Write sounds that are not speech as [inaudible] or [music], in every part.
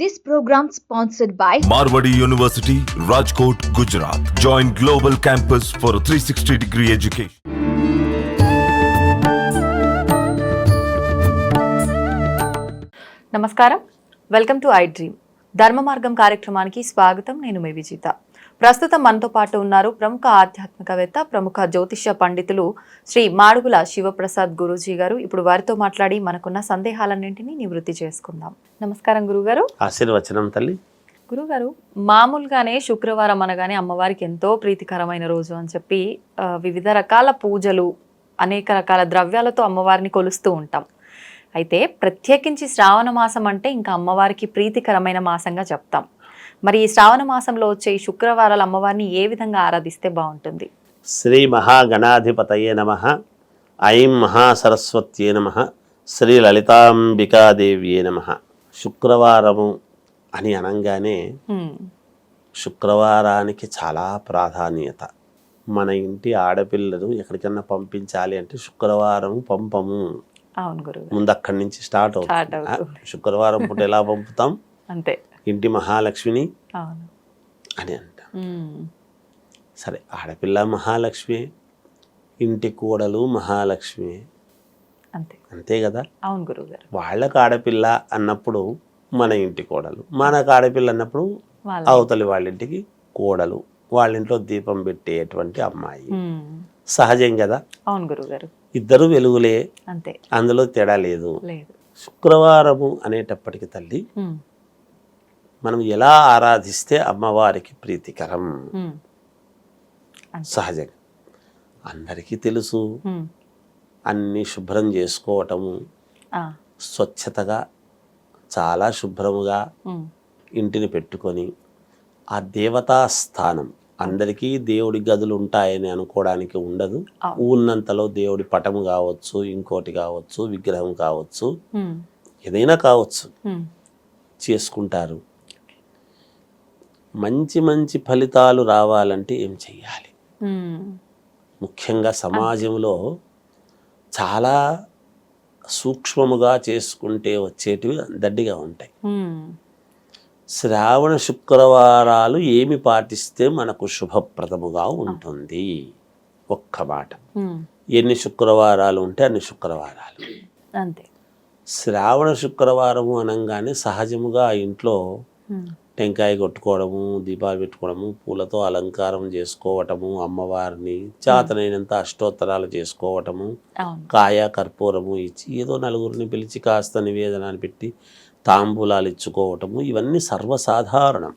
This program sponsored by Marwadi University, Rajkot, Gujarat. Join Global Campus for a 360 degree education. నమస్కారం welcome to I dream Dharma Margam కార్యక్రమానికి స్వాగతం నేను మీ విజిత ప్రస్తుతం మనతో పాటు ఉన్నారు ప్రముఖ ఆధ్యాత్మికవేత్త ప్రముఖ జ్యోతిష్య పండితులు శ్రీ మాడుగుల శివప్రసాద్ గురూజీ గారు. ఇప్పుడు వారితో మాట్లాడి మనకున్న సందేహాలన్నింటినీ నివృత్తి చేసుకుందాం. నమస్కారం గురుగారు. ఆశీర్వచనం తల్లి. గురుగారు మామూలుగానే శుక్రవారం అనగానే అమ్మవారికి ఎంతో ప్రీతికరమైన రోజు అని చెప్పి వివిధ రకాల పూజలు అనేక రకాల ద్రవ్యాలతో అమ్మవారిని కొలుస్తూ ఉంటాం. అయితే ప్రత్యేకించి శ్రావణ మాసం అంటే ఇంకా అమ్మవారికి ప్రీతికరమైన మాసంగా చెప్తాం. మరి ఈ శ్రావణ మాసంలో వచ్చే ఈ శుక్రవారాలు అమ్మవారిని ఏ విధంగా ఆరాధిస్తే బాగుంటుంది? శ్రీ మహాగణాధిపతయే నమ. ఐం మహాసరస్వత్యే నమ. శ్రీ లలితాంబికాదేవ్యే నమ. శుక్రవారము అని అనగానే శుక్రవారానికి చాలా ప్రాధాన్యత. మన ఇంటి ఆడపిల్లలు ఎక్కడికన్నా పంపించాలి అంటే శుక్రవారం పంపము. ముందు అక్కడి నుంచి స్టార్ట్ అవుతుంది. శుక్రవారం పూట ఎలా పంపుతాం? అంతే. ఇంటి మహాలక్ష్మిని అని అంటాం సరే ఆడపిల్ల మహాలక్ష్మి ఇంటి కోడలు మహాలక్ష్మి. అంతే. అంతే కదా? అవును గురుగారు వాళ్ళకు ఆడపిల్ల అన్నప్పుడు మన ఇంటి కోడలు. మనకు ఆడపిల్ల అన్నప్పుడు అవతలి వాళ్ళ ఇంటికి కోడలు. వాళ్ళ ఇంట్లో దీపం పెట్టేటువంటి అమ్మాయి. సహజం కదా? అవును గురుగారు ఇద్దరు వెలుగులే. అంతే. అందులో తేడా లేదు. శుక్రవారము అనేటప్పటికి తల్లి మనం ఎలా ఆరాధిస్తే అమ్మవారికి ప్రీతికరం? సహజంగా. అందరికీ తెలుసు. అన్ని శుభ్రం చేసుకోవటము. స్వచ్ఛతగా చాలా శుభ్రముగా ఇంటిని పెట్టుకొని ఆ దేవతా స్థానం. అందరికీ దేవుడి గదులు ఉంటాయని అనుకోవడానికి ఉండదు. ఉన్నంతలో దేవుడి పటము కావచ్చు ఇంకోటి కావచ్చు విగ్రహం కావచ్చు. ఏదైనా కావచ్చు. చేసుకుంటారు. మంచి మంచి ఫలితాలు రావాలంటే ఏం చెయ్యాలి? ముఖ్యంగా సమాజంలో చాలా సూక్ష్మముగా చేసుకుంటే వచ్చేటివి దడ్డిగా ఉంటాయి. శ్రావణ శుక్రవారాలు ఏమి పాటిస్తే మనకు శుభప్రదముగా ఉంటుంది? ఒక్క మాట. ఎన్ని శుక్రవారాలు ఉంటే అన్ని శుక్రవారాలు. అంతే. శ్రావణ శుక్రవారము అనగానే సహజముగా ఇంట్లో టెంకాయ కొట్టుకోవడము దీపాలు పెట్టుకోవడము పూలతో అలంకారం చేసుకోవటము అమ్మవారిని చేతనైనంత అష్టోత్తరాలు చేసుకోవటము కాయ కర్పూరము ఇచ్చి ఏదో నలుగురిని పిలిచి కాస్త నివేదనాన్ని పెట్టి తాంబూలాలు ఇచ్చుకోవటము ఇవన్నీ సర్వసాధారణం.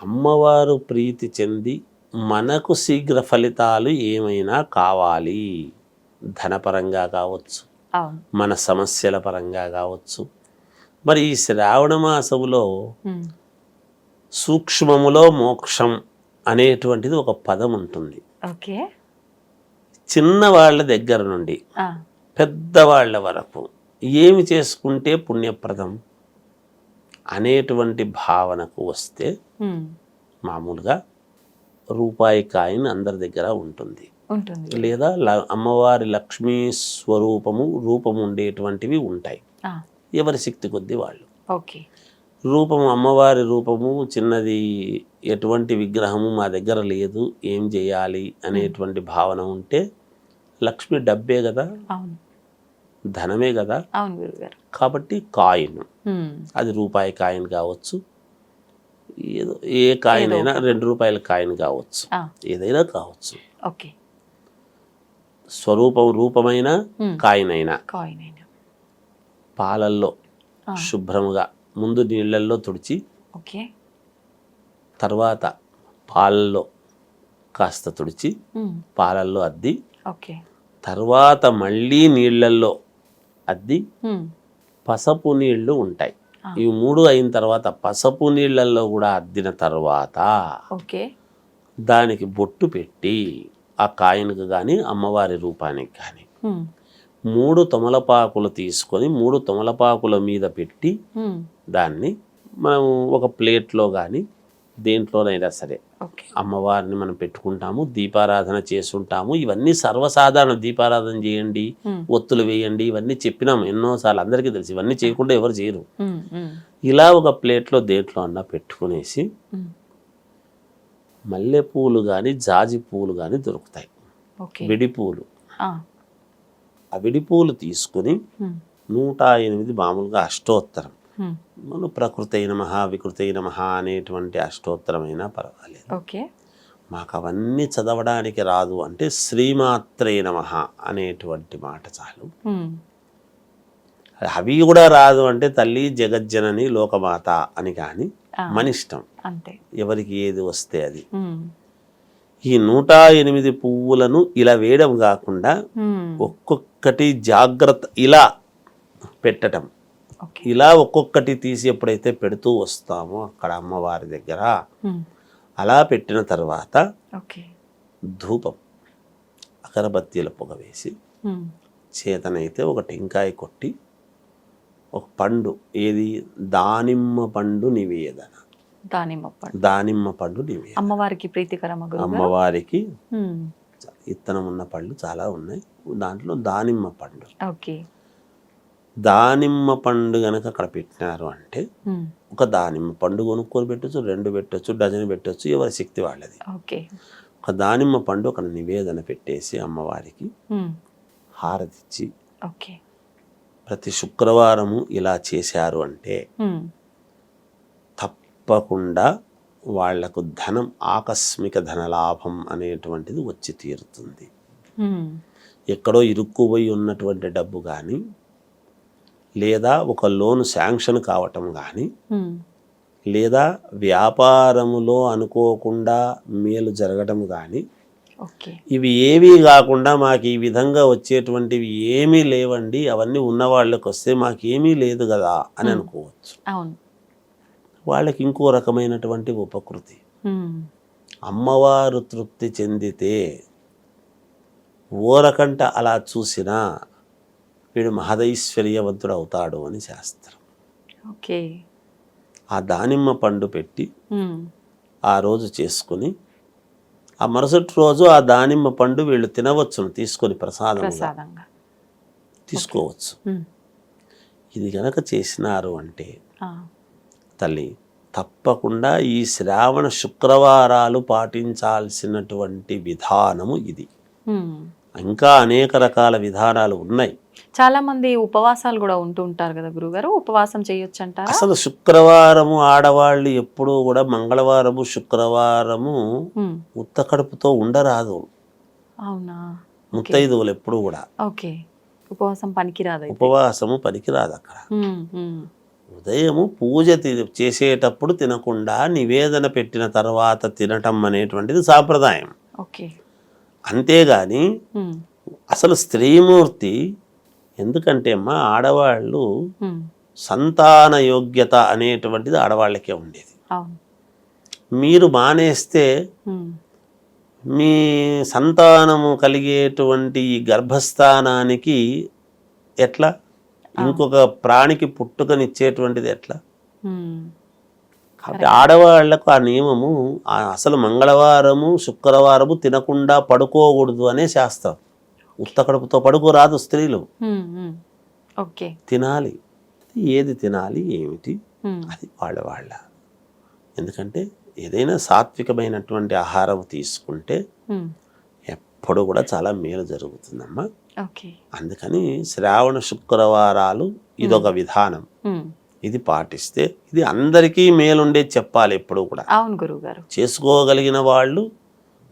అమ్మవారు ప్రీతి చెంది మనకు శీఘ్ర ఫలితాలు ఏమైనా కావాలి. ధనపరంగా కావచ్చు మన సమస్యల పరంగా కావచ్చు మరి ఈ శ్రావణ మాసములో సూక్ష్మములో మోక్షం అనేటువంటిది ఒక పదం ఉంటుంది. ఓకే. చిన్నవాళ్ళ దగ్గర నుండి ఆ, పెద్దవాళ్ళ వరకు ఏమి చేసుకుంటే పుణ్యప్రదం అనేటువంటి భావనకు వస్తే మామూలుగా రూపాయి కాయిన్ అందరి దగ్గర ఉంటుంది. లేదా అమ్మవారి లక్ష్మీ స్వరూపము రూపము ఉండేటువంటివి ఉంటాయి. ఎవరి శక్తి కొద్దీ వాళ్ళు. ఓకే. రూపము అమ్మవారి రూపము చిన్నది ఎటువంటి విగ్రహము మా దగ్గర లేదు ఏం చేయాలి అనేటువంటి భావన ఉంటే లక్ష్మి డబ్బే కదా ధనమే కదా కాబట్టి కాయిన్. అది రూపాయి కాయిన్ కావచ్చు. ఏదో ఏ కాయిన్ అయినా రెండు రూపాయల కాయిన్ కావచ్చు. ఏదైనా కావచ్చు. ఓకే. స్వరూపం రూపమైన. కాయిన్ అయినా. కాయిన్ అయినా. పాలల్లో శుభ్రముగా ముందు నీళ్ళల్లో తుడిచి ఓకే. తర్వాత పాలల్లో కాస్త తుడిచి పాలల్లో అద్ది. ఓకే. తర్వాత మళ్ళీ నీళ్ళల్లో అద్ది. పసపు నీళ్ళు ఉంటాయి. ఇవి మూడు అయిన తర్వాత పసపు నీళ్ళల్లో కూడా అద్దిన తర్వాత ఓకే. దానికి బొట్టు పెట్టి ఆ కాయిన్కి కానీ అమ్మవారి రూపానికి కానీ మూడు తమలపాకులు తీసుకొని మూడు తమలపాకుల మీద పెట్టి దాన్ని మనం ఒక ప్లేట్లో కానీ దేంట్లోనైనా సరే అమ్మవారిని మనం పెట్టుకుంటాము దీపారాధన చేసుంటాము ఇవన్నీ సర్వసాధారణ దీపారాధన చేయండి. ఒత్తులు వేయండి ఇవన్నీ చెప్పినాము ఎన్నోసార్లు. అందరికీ తెలుసు ఇవన్నీ చేయకుండా ఎవరు చేయరు. ఇలా ఒక ప్లేట్లో దేంట్లో అన్నా పెట్టుకునేసి ఉమ్. మల్లె పూలు కానీ జాజి పూలు కానీ దొరుకుతాయి. విడి పూలు ఆ, ఆ విడి పూలు తీసుకుని నూట ఎనిమిది మామూలుగా అష్టోత్తరం. మన ప్రకృతి నమః వికృతి నమః అనేటువంటి అష్టోత్తరమైనా పర్వాలేదు. ఓకే. మాకు అవన్నీ చదవడానికి రాదు అంటే శ్రీమాత్రే నమః అనేటువంటి మాట చాలు. అవి కూడా రాదు అంటే తల్లి జగజ్జనని లోకమాత అని కానీ ఆ. మన ఇష్టం. అంతే. ఎవరికి ఏది వస్తే అది. ఈ నూట ఎనిమిది పువ్వులను ఇలా వేయడం కాకుండా ఉమ్. ఒక్కొక్కటి జాగ్రత్త ఇలా పెట్టటం. ఓకే. ఇలా ఒక్కొక్కటి తీసి ఎప్పుడైతే పెడుతూ వస్తామో అక్కడ అమ్మవారి దగ్గర. అలా పెట్టిన తర్వాత ధూపం అగరబత్తీల పొగ వేసి చేతనైతే ఒక టెంకాయ కొట్టి ఒక పండు ఏది? దానిమ్మ పండు నివేదన. దానిమ్మ పండు. దానిమ్మ పండు నివేదన. అమ్మవారికి ప్రీతికరమ అమ్మవారికి ఇత్తనం ఉన్న పళ్ళు చాలా ఉన్నాయి. దాంట్లో దానిమ్మ పండు. ఓకే. దానిమ్మ పండు గనక అక్కడ పెట్టినారు అంటే ఒక దానిమ్మ పండు కొనుక్కొని పెట్టచ్చు రెండు పెట్టచ్చు డజన్ పెట్టచ్చు ఎవరి శక్తి వాళ్ళది. ఓకే. ఒక దానిమ్మ పండు అక్కడ నివేదన పెట్టేసి అమ్మవారికి హారతిచ్చి ఓకే. ప్రతి శుక్రవారము ఇలా చేశారు అంటే తప్పకుండా వాళ్ళకు ధనం ఆకస్మిక ధనలాభం అనేటువంటిది వచ్చి తీరుతుంది. ఎక్కడో ఇరుక్కుపోయి ఉన్నటువంటి డబ్బు కానీ లేదా ఒక లోన్ శాంక్షన్ కావటం కానీ లేదా వ్యాపారములో అనుకోకుండా మేలు జరగటం కానీ ఇవి ఏవీ కాకుండా మాకు ఈ విధంగా వచ్చేటువంటివి ఏమీ లేవండి. అవన్నీ ఉన్న వాళ్ళకి వస్తే మాకేమీ లేదు కదా అని అనుకోవచ్చు. అవును. వాళ్ళకి ఇంకో రకమైనటువంటి ఉపకృతి. అమ్మవారు తృప్తి చెందితే ఓరకంట అలా చూసినా వీడు మహదైశ్వర్యవంతుడు అవుతాడు అని శాస్త్రం. ఓకే. ఆ దానిమ్మ పండు పెట్టి ఆ రోజు చేసుకుని ఆ మరుసటి రోజు ఆ దానిమ్మ పండు వీళ్ళు తినవచ్చును తీసుకొని ప్రసాదం ప్రసాదంగా. తీసుకోవచ్చు. ఇది గనక చేసినారు అంటే తల్లి తప్పకుండా ఈ శ్రావణ శుక్రవారాలు పాటించాల్సినటువంటి విధానము ఇది. ఇంకా అనేక రకాల విధానాలు ఉన్నాయి. చాలా మంది ఉపవాసాలు కూడా ఉంటూ ఉంటారు కదా గురుగారు? ఉపవాసం చేయొచ్చు అంటారా అసలు శుక్రవారము ఆడవాళ్ళు ఎప్పుడూ కూడా మంగళవారము శుక్రవారము ఉత్త కడుపుతో ఉండరాదు. అవునా? ముత్తైదువులు ఎప్పుడు కూడా. ఓకే. ఉపవాసం పనికిరాదు. ఉపవాసము పనికిరాదు అక్కడ ఉదయము పూజ చేసేటప్పుడు తినకుండా నివేదన పెట్టిన తర్వాత తినటం అనేటువంటిది సాంప్రదాయం. అంతేగాని అసలు స్త్రీమూర్తి ఎందుకంటే అమ్మా ఆడవాళ్ళు సంతాన యోగ్యత అనేటువంటిది ఆడవాళ్ళకే ఉండేది. మీరు మానేస్తే మీ సంతానము కలిగేటువంటి ఈ గర్భస్థానానికి ఎట్లా? ఇంకొక ప్రాణికి పుట్టుకనిచ్చేటువంటిది ఎట్లా? కాబట్టి ఆడవాళ్ళకు ఆ నియమము అసలు మంగళవారము శుక్రవారము తినకుండా పడుకోకూడదు అనే శాస్త్రం. ఉత్త కడుపుతో పడుకోరాదు స్త్రీలు. తినాలి. ఏది తినాలి ఏమిటి? అది వాళ్ళ వాళ్ళ. ఎందుకంటే ఏదైనా సాత్వికమైనటువంటి ఆహారం తీసుకుంటే ఎప్పుడు కూడా చాలా మేలు జరుగుతుందమ్మా. అందుకని శ్రావణ శుక్రవారాలు ఇదొక విధానం. ఇది పాటిస్తే ఇది అందరికీ మేలుండే చెప్పాలి ఎప్పుడు కూడా. అవును గురువు గారు చేసుకోగలిగిన వాళ్ళు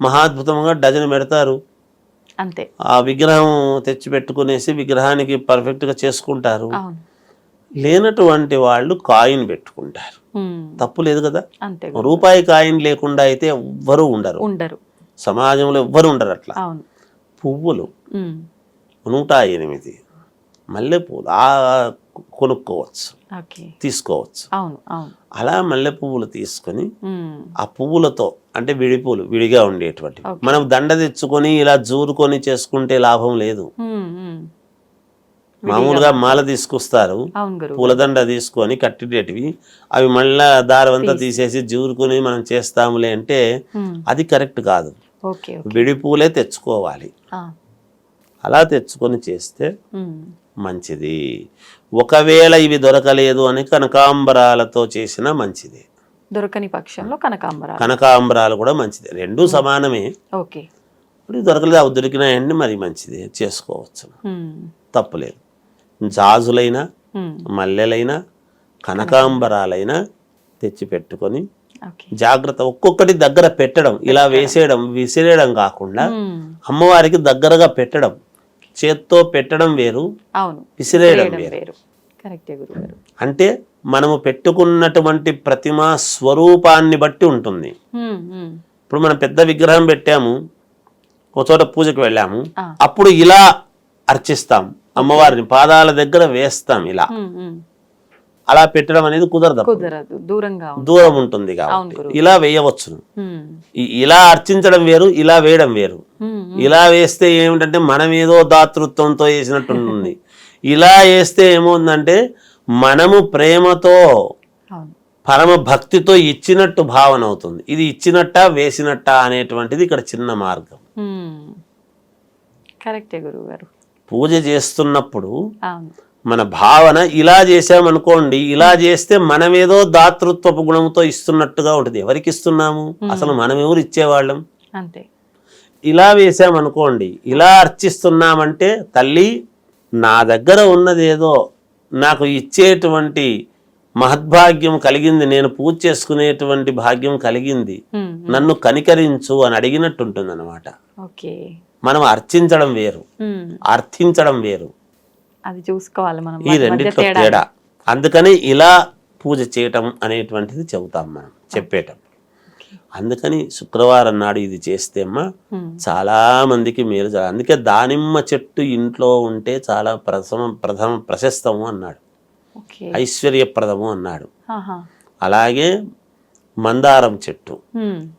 మహాద్భుతంగా డజన్ పెడతారు. అంతే. ఆ విగ్రహం తెచ్చి పెట్టుకునేసి విగ్రహానికి పర్ఫెక్ట్గా చేసుకుంటారు. లేనటువంటి వాళ్ళు కాయిన్ పెట్టుకుంటారు. తప్పు లేదు కదా? రూపాయి కాయిన్ లేకుండా అయితే ఎవ్వరూ ఉండరు. ఉండరు. సమాజంలో ఎవ్వరు ఉండరు అట్లా. పువ్వులు నూట ఎనిమిది మల్లెపూలు ఆ కొనుక్కోవచ్చు. తీసుకోవచ్చు. అలా మల్లె పువ్వులు తీసుకొని ఆ పువ్వులతో అంటే విడి పువ్వులు విడిగా ఉండేటువంటి. మనం దండ తెచ్చుకొని ఇలా జూరుకొని చేసుకుంటే లాభం లేదు. మామూలుగా మాల తీసుకొస్తారు. పూలదండ తీసుకొని కట్టిడేటివి అవి మళ్ళా దారమంతా తీసేసి జూరుకుని మనం చేస్తాములే అంటే అది కరెక్ట్ కాదు. విడి పూలే తెచ్చుకోవాలి. అలా తెచ్చుకొని చేస్తే మంచిది. ఒకవేళ ఇవి దొరకలేదు అని కనకాంబరాలతో చేసిన మంచిది. దొరకని పక్షంలో కనకాంబరాలు. కనకాంబరాలు కూడా మంచిది. రెండూ సమానమే. ఓకే. ఇప్పుడు దొరకలేదు అవి దొరికినాయండి మరి మంచిది. చేసుకోవచ్చు. తప్పులేదు. జాజులైనా మల్లెలైనా కనకాంబరాలైనా తెచ్చి పెట్టుకొని జాగ్రత్త ఒక్కొక్కటి దగ్గర పెట్టడం ఇలా వేసేయడం విసిరేయడం కాకుండా ఉమ్, అమ్మవారికి దగ్గరగా పెట్టడం చేత్తో పెట్టడం వేరు విసిరేయడం వేరు. అంటే మనము పెట్టుకున్నటువంటి ప్రతిమా స్వరూపాన్ని బట్టి ఉంటుంది. ఉమ్, ఉమ్, ఇప్పుడు మనం పెద్ద విగ్రహం పెట్టాము ఒక చోట పూజకు వెళ్ళాము. అప్పుడు ఇలా అర్చిస్తాం అమ్మవారిని పాదాల దగ్గర వేస్తాం ఇలా. అలా పెట్టడం అనేది కుదరదు దూరంగా దూరం ఉంటుంది కాబట్టి. ఇలా వేయవచ్చును. ఇలా అర్చించడం వేరు ఇలా వేయడం వేరు. ఇలా వేస్తే ఏమిటంటే మనం ఏదో దాతృత్వంతో వేసినట్టు ఉంటుంది [laughs] ఇలా వేస్తే ఏమవుతుందంటే మనము ప్రేమతో పరమ భక్తితో ఇచ్చినట్టు భావన అవుతుంది. ఇది ఇచ్చినట్ట వేసినట్ట అనేటువంటిది ఇక్కడ చిన్న మార్గం. ఉమ్. కరెక్టే గురువు గారు. పూజ చేస్తున్నప్పుడు మన భావన ఇలా చేసామనుకోండి ఇలా చేస్తే మనమేదో దాతృత్వపు గుణంతో ఇస్తున్నట్టుగా ఉంటుంది. ఎవరికి ఇస్తున్నాము? అసలు మనం ఎవరు ఇచ్చేవాళ్ళం? అంతే. ఇలా వేసామనుకోండి ఇలా అర్చిస్తున్నామంటే తల్లి నా దగ్గర ఉన్నదేదో నాకు ఇచ్చేటువంటి మహద్భాగ్యం కలిగింది నేను పూజ చేసుకునేటువంటి భాగ్యం కలిగింది నన్ను కనికరించు అని అడిగినట్టు ఉంటుంది అనమాట మనం అర్చించడం వేరు. అర్థించడం వేరు. అది చూసుకోవాలి మనం. ఈ రెండిట్లో తేడా. అందుకని ఇలా పూజ చేయటం అనేటువంటిది చెబుతాం మనం చెప్పేటం అందుకని శుక్రవారం నాడు ఇది చేస్తే అమ్మా ఉమ్, చాలా మందికి మేలు జరగాలి అందుకే దానిమ్మ చెట్టు ఇంట్లో ఉంటే చాలా ప్రథమ ప్రథమ ప్రశస్తము అన్నాడు. ఐశ్వర్యప్రదము అన్నాడు. అలాగే మందారం చెట్టు.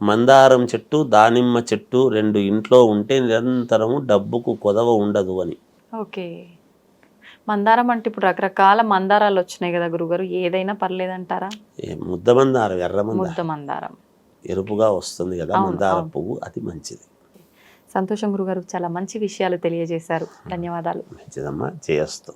మందారం చెట్టు దానిమ్మ చెట్టు రెండు ఇంట్లో ఉంటే నిరంతరము డబ్బుకు కొదవ ఉండదు అని. ఓకే. మందారం అంటే ఇప్పుడు రకరకాల మందారాలు వచ్చినాయి కదా గురుగారు ఏదైనా పర్లేదంటారా? ఏ ముద్ద మందారం ఎర్ర ముద్ద మందారం. ఎరుపుగా వస్తుంది కదా మందార పువ్వు అది మంచిది. సంతోషం గురుగారు చాలా మంచి విషయాలు తెలియజేశారు. ధన్యవాదాలు. మంచిదమ్మా చేయొస్తూ